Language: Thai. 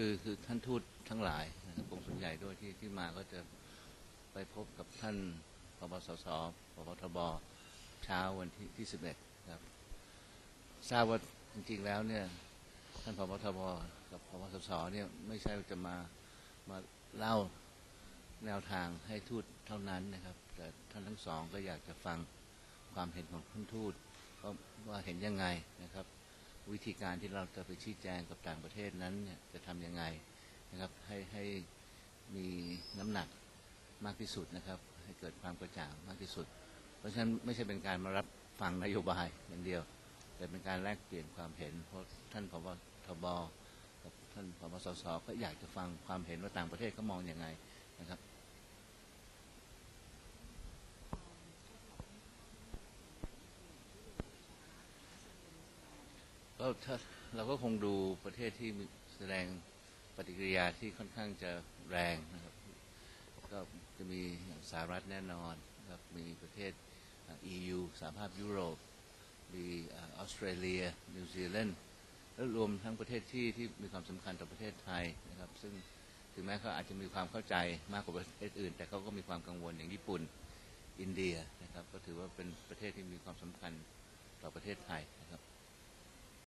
คือคือท่านทูตทั้งหลายนะครับกรมสุนใหญ่ด้วยที่ที่มาก็จะไปพบกับท่านพบสสพบทบเช้าวันที่ที่สิบเอ็ดครับทราบว่าจริงๆแล้วเนี่ยท่านพบทบกับพบสสเนี่ยไม่ใช่จะมามาเล่าแนวทางให้ทูตเท่านั้นนะครับ แต่ท่านทั้งสองก็อยากจะฟังความเห็นของท่านทูตว่าเห็นยังไงนะครับ วิธีการที่เราจะไปชี้แจงกับต่างประเทศนั้นเนี่ยจะทำยังไงนะครับให้ให้มีน้ำหนักมากที่สุดนะครับ ให้เกิดความกระจ่างมากที่สุด เพราะฉะนั้นไม่ใช่เป็นการมารับฟังนโยบายอย่างเดียว แต่เป็นการแลกเปลี่ยนความเห็น เพราะท่านพบทบกับท่านพบสสก็อยากจะฟังความเห็นว่าต่างประเทศเขามองอย่างไงนะครับ ก็ถ้าเราก็คงดูประเทศที่แสดงปฏิกิริยาที่ค่อนข้างจะแรงนะครับ ก็จะมีสหรัฐแน่นอนครับมีประเทศ EU สหภาพยุโรป มีออสเตรเลีย นิวซีแลนด์แล้วรวมทั้งประเทศที่ที่มีความสำคัญต่อประเทศไทยนะครับ ซึ่งถึงแม้เขาอาจจะมีความเข้าใจมากกว่าประเทศอื่น แต่เขาก็มีความกังวลอย่างญี่ปุ่น อินเดียนะครับ ก็ถือว่าเป็นประเทศที่มีความสำคัญต่อประเทศไทย